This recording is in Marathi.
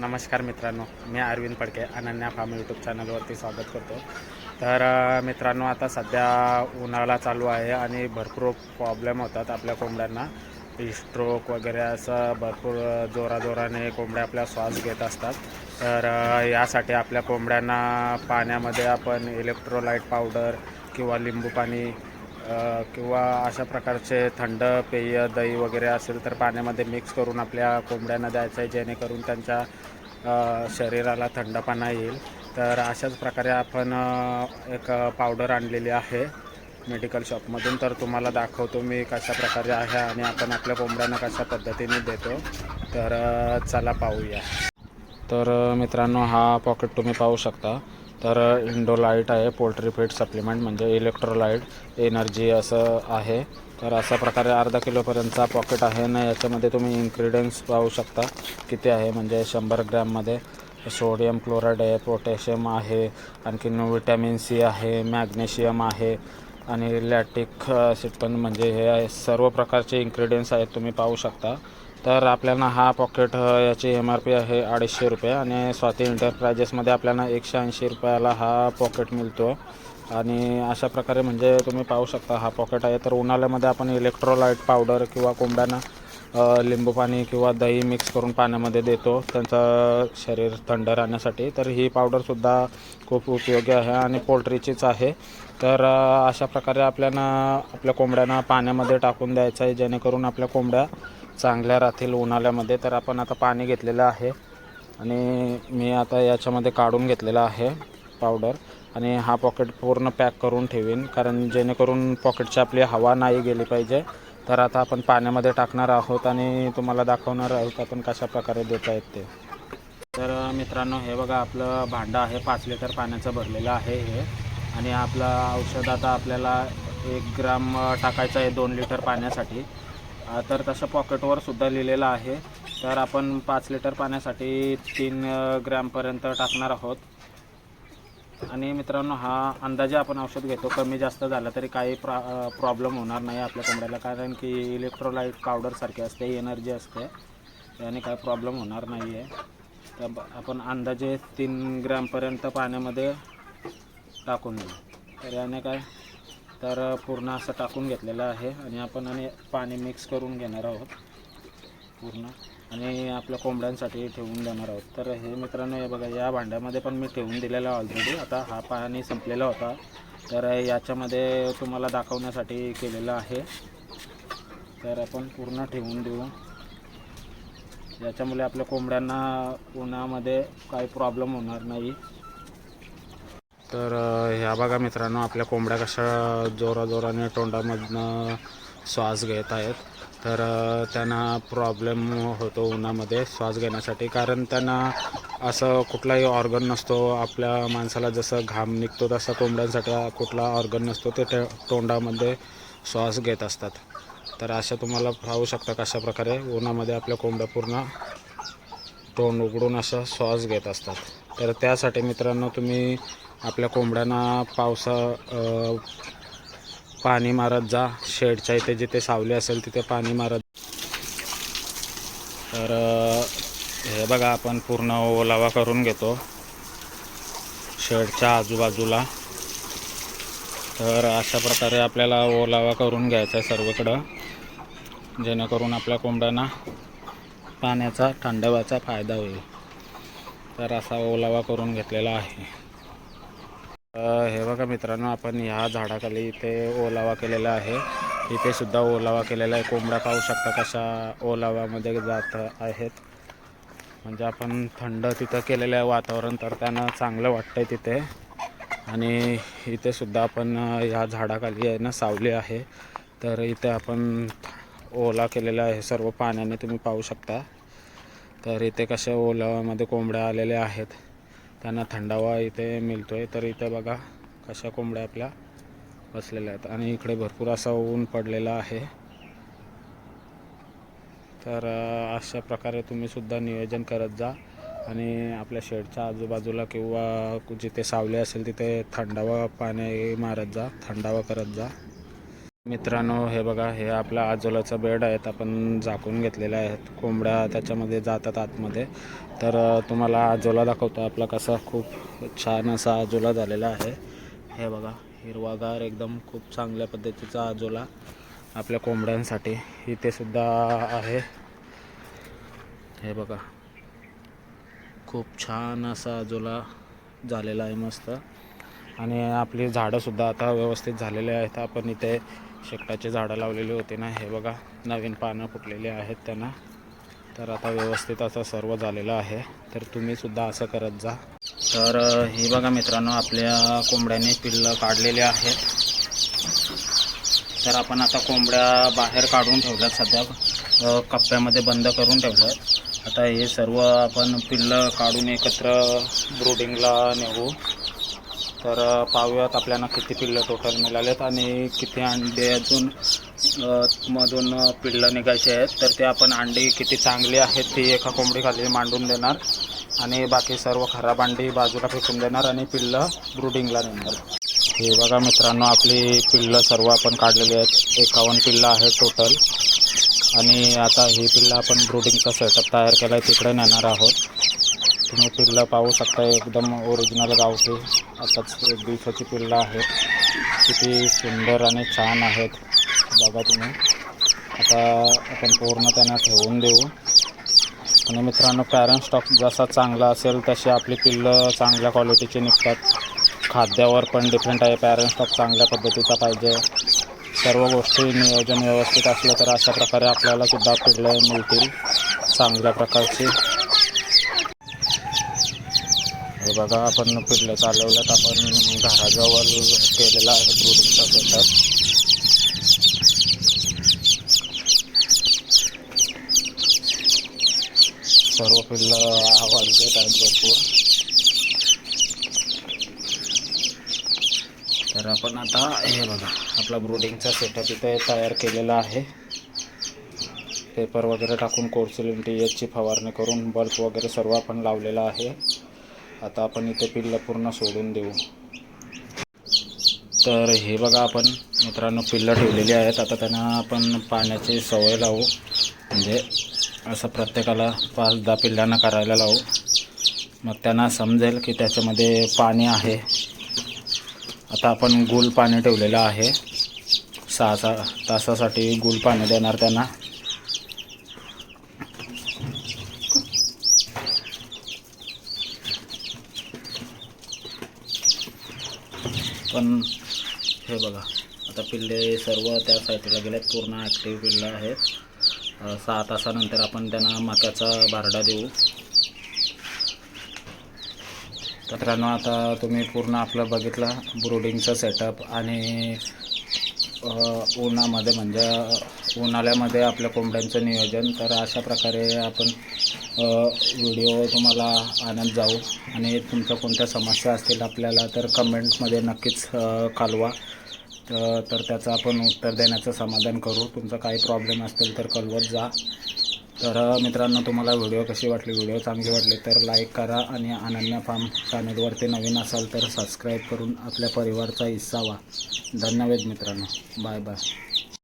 नमस्कार मित्रांनो मी अरविंद पडके अनन्या फार्म यूट्यूब चॅनलवरती स्वागत करतो. तर मित्रांनो आता सध्या उन्हाळा चालू आहे आणि भरपूर प्रॉब्लेम होतात आपल्या कोंबड्यांना. स्ट्रोक वगैरे असं भरपूर जोराजोराने कोंबड्या आपल्या श्वास घेत असतात. तर यासाठी आपल्या कोंबड्यांना पाण्यामध्ये आपण इलेक्ट्रोलाइट पावडर किंवा लिंबू पाणी किंवा अशा प्रकारचे थंड पेय दही वगैरे असेल तर पाण्यामध्ये मिक्स करून आपल्या कोंबड्यांना द्यायचं आहे जेणेकरून त्यांच्या शरीराला थंडपणा येईल. तर अशाच प्रकारे आपण एक पावडर आणलेली आहे मेडिकल शॉपमधून तर तुम्हाला दाखवतो मी कशा प्रकारे आहे आणि आपण आपल्या कोंबड्यांना कशा पद्धतीने देतो. तर चला पाहूया. तर मित्रांनो हा पॉकेट तुम्ही पाहू शकता. तर इंडोलाईट आहे पोल्ट्री फीड सप्लिमेंट म्हणजे इलेक्ट्रोलाईट एनर्जी असं आहे. तर अशा प्रकारे अर्धा किलोपर्यंतचा पॉकेट आहे ना याच्यामध्ये तुम्ही इन्ग्रेडियंट्स पाहू शकता किती आहे म्हणजे शंभर ग्रॅममध्ये सोडियम क्लोराईड आहे पोटॅशियम आहे आणखीन विटॅमिन सी आहे मॅग्नेशियम आहे आणि लॅटिक ॲसिड पण म्हणजे हे आहे. सर्व प्रकारचे इन्ग्रेडियंट्स आहेत तुम्ही पाहू शकता. तर आपल्याला हा पॉकेट याची एम आर पी आहे अडीचशे रुपये आणि स्वाती एंटरप्राइजेसमध्ये आपल्याला एकशे ऐंशी रुपयाला हा पॉकेट मिळतो. आणि अशा प्रकारे म्हणजे तुम्ही पाहू शकता हा पॉकेट आहे. तर उन्हाळ्यामध्ये आपण इलेक्ट्रोलाइट पावडर किंवा कोंबड्यांना लिंबू पाणी किंवा दही मिक्स करून पाण्यामध्ये देतो. त्यांचं शरीर थंड राहण्यासाठी. तर ही पावडरसुद्धा खूप उपयोगी आहे आणि पोल्ट्रीचीच आहे. तर अशा प्रकारे आपल्याला आपल्या कोंबड्यांना पाण्यामध्ये टाकून द्यायचं आहे जेणेकरून आपल्या कोंबड्या चांगल्या राहतील उन्हाळ्यामध्ये तर आपण आता पाणी घेतलेलं आहे. आणि मी आता याच्यामध्ये काढून घेतलेला आहे पावडर आणि हा पॉकेट पूर्ण पॅक करून ठेवीन कारण जेणेकरून पॉकेटची आपली हवा नाही गेली पाहिजे. तर आता आपण पाण्यामध्ये टाकणार आहोत आणि तुम्हाला दाखवणार आहोत आपण कशा प्रकारे देता येत ते. तर मित्रांनो हे बघा आपलं भांडं आहे पाच लिटर पाण्याचं भरलेलं आहे हे. आणि आपलं औषध आता आपल्याला एक ग्राम टाकायचं आहे दोन लिटर पाण्यासाठी. तर तसं पॉकेटवर सुद्धा लिहिलेलं आहे. तर आपण पाच लिटर पाण्यासाठी तीन ग्रॅमपर्यंत टाकणार आहोत. आणि मित्रांनो हा अंदाजे आपण औषध घेतो. कमी जास्त झाला तरी काही प्रा प्रॉब्लेम होणार नाही आपल्या कोंबड्याला. कारण की इलेक्ट्रोलाईट पावडरसारखे असते एनर्जी असते. त्याने काही प्रॉब्लेम होणार नाही आहे तर आपण अंदाजे तीन ग्रॅमपर्यंत पाण्यामध्ये टाकून देऊ. तर याने काय तर पूर्ण असं टाकून घेतलेलं आहे आणि आपण आणि पाणी मिक्स करून घेणार आहोत. पूर्ण. आणि आपल्या कोंबड्यांसाठी ठेवून देणार आहोत. तर हे मित्रांनो हे बघा या भांड्यामध्ये पण मी ठेवून दिलेलं ऑलरेडी आता हा पाणी संपलेला होता. तर याच्यामध्ये तुम्हाला दाखवण्यासाठी केलेलं आहे. तर आपण पूर्ण ठेवून देऊ. याच्यामुळे आपल्या कोंबड्यांना उन्हामध्ये काही प्रॉब्लेम होणार नाही. तर ह्या बघा मित्रांनो आपल्या कोंबड्या कशा जोराजोराने तोंडामधनं श्वास घेत आहेत. तर त्यांना प्रॉब्लेम होतो उन्हामध्ये श्वास घेण्यासाठी. कारण त्यांना असं कुठलाही ऑर्गन नसतो. आपल्या माणसाला जसं घाम निघतो तसा कोंबड्यांसाठी कुठला ऑर्गन नसतो ते त्या तोंडामध्ये श्वास घेत असतात. तर अशा तुम्हाला पाहू शकता कशा प्रकारे उन्हामध्ये आपल्या कोंबड्या पूर्ण तोंड उघडून असा श्वास घेत असतात. तर त्यासाठी मित्रांनो तुम्ही आपल्या कोंबड्यांना पावसा पाणी मारत जा. शेडच्या इथे जिथे सावली असेल तिथे पाणी मारत तर हे बघा आपण पूर्ण ओलावा करून घेतो शेडच्या आजूबाजूला. तर अशा प्रकारे आपल्याला ओलावा करून घ्यायचा आहे सर्वकडं जेणेकरून आपल्या कोंबड्यांना पाण्याचा थंडवाचा फायदा होईल. तर असा ओलावा करून घेतलेला आहे. हे बघा मित्रांनो आपण ह्या झाडाखाली इथे ओलावा केलेला आहे. इथे सुद्धा ओलावा केलेला आहे. कोंबड्या पाहू शकता कशा ओलावामध्ये जात आहेत. म्हणजे आपण थंड तिथं केलेलं आहे वातावरण तर त्यांना चांगलं वाटतंय तिथे. आणि इथे सुद्धा आपण ह्या झाडाखाली आहे ना सावली आहे. तर इथे आपण ओला केलेला आहे. सर्व पाण्याने तुम्ही पाहू शकता. तर इथे कशा ओलाव्यामध्ये कोंबड्या आलेल्या आहेत त्यांना थंडावा इथे मिळतो आहे तर इथे बघा कशा कोंबड्या आपल्या बसलेल्या आहेत. आणि इकडे भरपूर असा ऊन पडलेला आहे. तर अशा प्रकारे तुम्ही सुद्धा नियोजन करत जा. आणि आपल्या शेडच्या आजूबाजूला किंवा जिथे सावली असेल तिथे थंडावा पाणी मारत जा थंडावा करत जा. मित्रांनो हे बघा हे आपला आजोलाचा बेड आहेत आपण झाकून घेतलेले आहेत कोंबड्या त्याच्यामध्ये जातात आतमध्ये. तर तुम्हाला आजोला दाखवतो आपला कसा खूप छान असा आजोला झालेला आहे. हे बघा हिरवागार एकदम खूप चांगल्या पद्धतीचा आजोला आपल्या कोंबड्यांसाठी इथे सुद्धा आहे. हे बघा खूप छान असा आजोला झालेला आहे मस्त. आणि आपली झाडंसुद्धा आता व्यवस्थित झालेले आहेत. आपण इथे शेकटाचे झाडं लावलेली होती ना हे बघा नवीन पानं फुटलेली आहेत त्यांना. तर आता व्यवस्थित असं सर्व झालेलं आहे. तर तुम्हीसुद्धा असं करत जा. तर हे बघा मित्रांनो आपल्या कोंबड्याने पिल्लं काढलेली आहेत. तर आपण आता कोंबड्या बाहेर काढून ठेवल्यात सध्या. कप्प्यामध्ये बंद करून ठेवल्यात. आता हे सर्व आपण पिल्लं काढून एकत्र ब्रोडिंगला नेऊ. तर पाहूयात आपल्याला किती पिल्लं टोटल मिळालेत आणि किती अंडे अजून मधून पिल्लं निघायचे आहेत. तर ते आपण अंडी किती चांगली आहेत ती एका कोंबडीखाली मांडून देणार. आणि बाकी सर्व खराब अंडी बाजूला फेकून देणार आणि पिल्लं ब्रुडिंगला नेणार. हे बघा मित्रांनो आपली पिल्लं सर्व आपण काढलेली आहेत. एकावन्न पिल्लं आहेत टोटल आणि आता ही पिल्लं आपण ब्रुडिंगचा सेटअप तयार केला आहे तिकडे नेणार आहोत. तुम्ही पिल्लं पाहू शकता एकदम ओरिजिनल गावठी आताच एक दिवसाची पिल्लं आहेत किती सुंदर आणि छान आहेत. बघा तुम्ही. आता आपण पूर्ण त्यांना ठेवून देऊ. आणि मित्रांनो पॅरेंट स्टॉक जसा चांगला असेल तशी आपली पिल्लं चांगल्या क्वालिटीची निघतात. खाद्यावर पण डिफरंट आहे. पॅरेंट स्टॉक चांगल्या पद्धतीचा पाहिजे. सर्व गोष्टी नियोजन व्यवस्थित असलं तर अशा प्रकारे आपल्याला सुद्धा पिल्लं मिळतील. चांगल्या प्रकारची. हे बघा आपण पिल्लं चालवल्यात. आपण घराजवळ केलेला आहे ब्रुडिंगचा सेटअप सर्व पिल्लं आवाज देत आहेत भरपूर. तर आपण आता हे बघा आपला ब्रुडिंगचा सेटअप इथे तयार केलेला आहे. पेपर वगैरे टाकून कोर्सिलिन टी एचची फवारणी करून बल्ब वगैरे सर्व आपण लावलेला आहे. आता आपण इथे पिल्लं पूर्ण सोडून देऊ. तर हे बघा आपण मित्रांनो पिल्लं ठेवलेली आहेत. आता त्यांना आपण पाण्याची सवय लावू. म्हणजे असं प्रत्येकाला पाच दहा पिल्लांना करायला लावू. मग त्यांना समजेल की त्याच्यामध्ये पाणी आहे. आता आपण गुल पाणी ठेवलेलं आहे. सहा सहा तासासाठी गुल पाणी देणार त्यांना पण हे बघा. आता पिल्ले सर्व त्या साईटला गेलेत पूर्ण ॲक्टिव्ह पिल्लं आहेत. सहा तासानंतर आपण त्यांना मक्याचा बारडा देऊ. तर मित्रांनो आता तुम्ही पूर्ण आपलं बघितलं ब्रुडिंगचं सेटअप आणि उन्हामध्ये म्हणजे उन्हाळ्यामध्ये आपल्या कोंबड्यांचं नियोजन. तर अशा प्रकारे आपण व्हिडिओ तुम्हाला आणत जाऊ. आणि तुमच्या कोणत्या समस्या असतील आपल्याला तर कमेंटमध्ये नक्कीच कालवा तर त्याचं आपण उत्तर देण्याचं समाधान करू. तुमचा काही प्रॉब्लेम असतील तर कळवत जा. तर मित्रांनो तुम्हाला व्हिडिओ कशी वाटली? व्हिडिओ चांगली वाटली तर लाईक करा आणि अनन्या फार्म चॅनलवरती नवीन असाल तर सबस्क्राईब करून आपल्या परिवारचा हिस्सा व्हा. धन्यवाद मित्रांनो. Bye bye